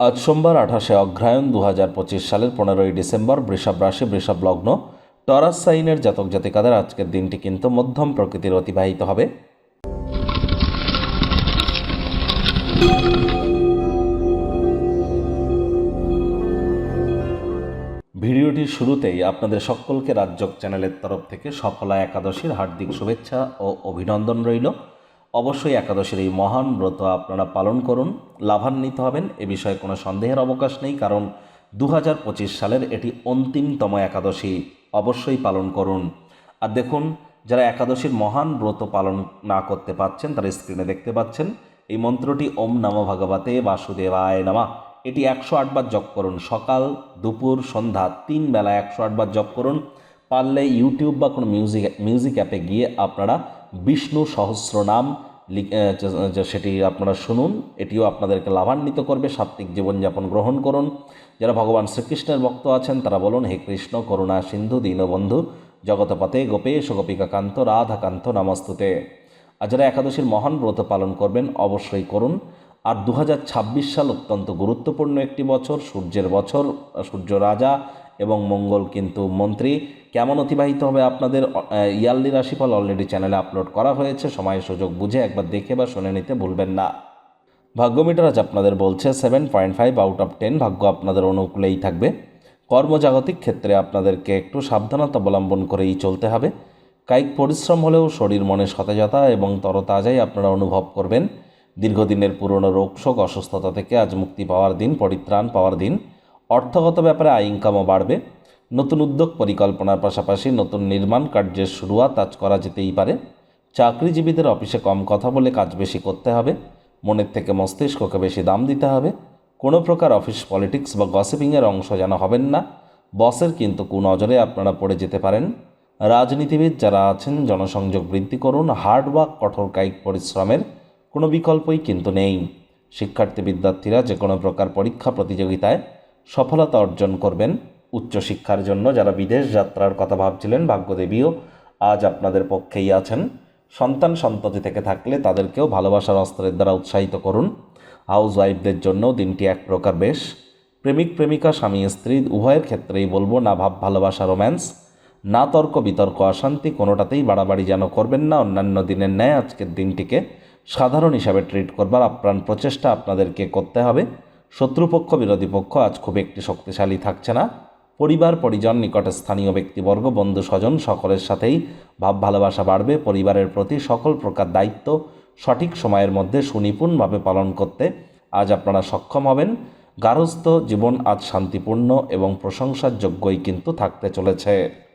আজ সোমবার আঠাশে অগ্রহায়ণ দু হাজার পঁচিশ সালের পনেরোই ডিসেম্বর বৃষভ রাশি, বৃষভ লগ্ন। টরাস সাইনের জাতক জাতিকাদের আজকের দিনটি কিন্তু মধ্যম প্রকৃতির অতিবাহিত হবে। ভিডিওটির শুরুতেই আপনাদের সকলকে রাজ্যক চ্যানেলের তরফ থেকে সফলা একাদশীর হার্দিক শুভেচ্ছা ও অভিনন্দন রইল। অবশ্যই একাদশীর এই মহান ব্রত আপনারা পালন করুন, লাভান্বিত হবেন, এ বিষয়ে কোনো সন্দেহের অবকাশ নেই, কারণ দু হাজার পঁচিশ সালের এটি অন্তিমতম একাদশী, অবশ্যই পালন করুন। আর দেখুন, যারা একাদশীর মহান ব্রত পালন না করতে পারছেন, তারা স্ক্রিনে দেখতে পাচ্ছেন, এই মন্ত্রটি ওম নম ভগবতে বাসুদেবায় নামা। এটি একশো আটবার জপ করুন, সকাল, দুপুর, সন্ধ্যা, তিন বেলা একশো আটবার জপ করুন। পারলে ইউটিউব বা কোনো মিউজিক মিউজিক অ্যাপে গিয়ে আপনারা বিষ্ণু সহস্র নাম সেটি আপনারা শুনুন, এটিও আপনাদেরকে লাভান্বিত করবে, সাত্ত্বিক জীবনযাপন গ্রহণ করুন। যারা ভগবান শ্রীকৃষ্ণের ভক্ত আছেন, তারা বলুন, হে কৃষ্ণ, করুণা, সিন্ধু, দীনবন্ধু জগতপতে গোপেশ গোপিকাকান্ত রাধাকান্ত, নমস্তুতে। আর যারা একাদশীর মহান ব্রত পালন করবেন, অবশ্যই করুন। আর দু হাজার ছাব্বিশ সাল অত্যন্ত গুরুত্বপূর্ণ একটি বছর, সূর্যের বছর, সূর্য রাজা এবং মঙ্গল কিন্তু মন্ত্রী। কেমন অতিবাহিত হবে আপনাদের ইয়ারলি রাশিফল অলরেডি চ্যানেলে আপলোড করা হয়েছে সময় সুযোগ বুঝে একবার দেখে বা শুনে নিতে ভুলবেন না। ভাগ্যমিটার আজ আপনাদের বলছে seven point five out of ten ভাগ্য আপনাদের অনুকূলেই থাকবে। কর্মজাগতিক ক্ষেত্রে আপনাদেরকে একটু সাবধানতা অবলম্বন করেই চলতে হবে। কায়িক পরিশ্রম হলেও শরীর মনে সতেজতা এবং তরতাজাই আপনারা অনুভব করবেন। দীর্ঘদিনের পুরনো রোগশোক অসুস্থতা থেকে আজ মুক্তি পাওয়ার দিন, পরিত্রাণ পাওয়ার দিন। অর্থগত ব্যাপারে আয় ইনকামও বাড়বে। নতুন উদ্যোগ পরিকল্পনার পাশাপাশি নতুন নির্মাণ কার্যের শুরুয়াত আজ করা যেতেই পারে। চাকরিজীবীদের অফিসে কম কথা বলে কাজ বেশি করতে হবে। মনের থেকে মস্তিষ্ককে বেশি দাম দিতে হবে। কোনো প্রকার অফিস পলিটিক্স বা গসিপিংয়ের অংশ যেন হবেন না। বসের কিন্তু কুনজরে আপনারা পড়ে যেতে পারেন। রাজনীতিবিদ যারা আছেন, জনসংযোগ বৃদ্ধি করুন। হার্ডওয়ার্ক কঠোর কায়িক পরিশ্রমের কোনো বিকল্পই কিন্তু নেই। শিক্ষার্থী বিদ্যার্থীরা যে কোনো প্রকার পরীক্ষা প্রতিযোগিতায় সফলতা অর্জন করবেন। উচ্চশিক্ষার জন্য যারা বিদেশ যাত্রার কথা ভাবছিলেন, ভাগ্যদেবীও আজ আপনাদের পক্ষেই আছেন। সন্তান সন্ততি থেকে থাকলে তাদেরকেও ভালোবাসার অস্ত্রের দ্বারা উৎসাহিত করুন। হাউস ওয়াইফদের জন্যও দিনটি এক প্রকার বেশ। প্রেমিক, প্রেমিকা, স্বামী, স্ত্রী, উভয়ের ক্ষেত্রেই বলব, না ভাব, ভালোবাসা, রোম্যান্স। না তর্ক, বিতর্ক, অশান্তি, কোনোটাতেই বাড়াবাড়ি যেন করবেন না। অন্যান্য দিনের ন্যায় আজকের দিনটিকে সাধারণ হিসাবে ট্রিট করবার আপ্রাণ প্রচেষ্টা আপনাদেরকে করতে হবে। শত্রুপক্ষ, বিরোধী পক্ষ আজ খুব একটি শক্তিশালী থাকছে না। পরিবার, পরিজন, নিকটে স্থানীয় ব্যক্তিবর্গ, বন্ধু, স্বজন সকলের সাথেই ভাব ভালোবাসা বাড়বে। পরিবারের প্রতি সকল প্রকার দায়িত্ব সঠিক সময়ের মধ্যে সুনিপুণভাবে পালন করতে আজ আপনারা সক্ষম হবেন। গার্হস্থ্য জীবন আজ শান্তিপূর্ণ এবং প্রশংসার যোগ্যই কিন্তু থাকতে চলেছে।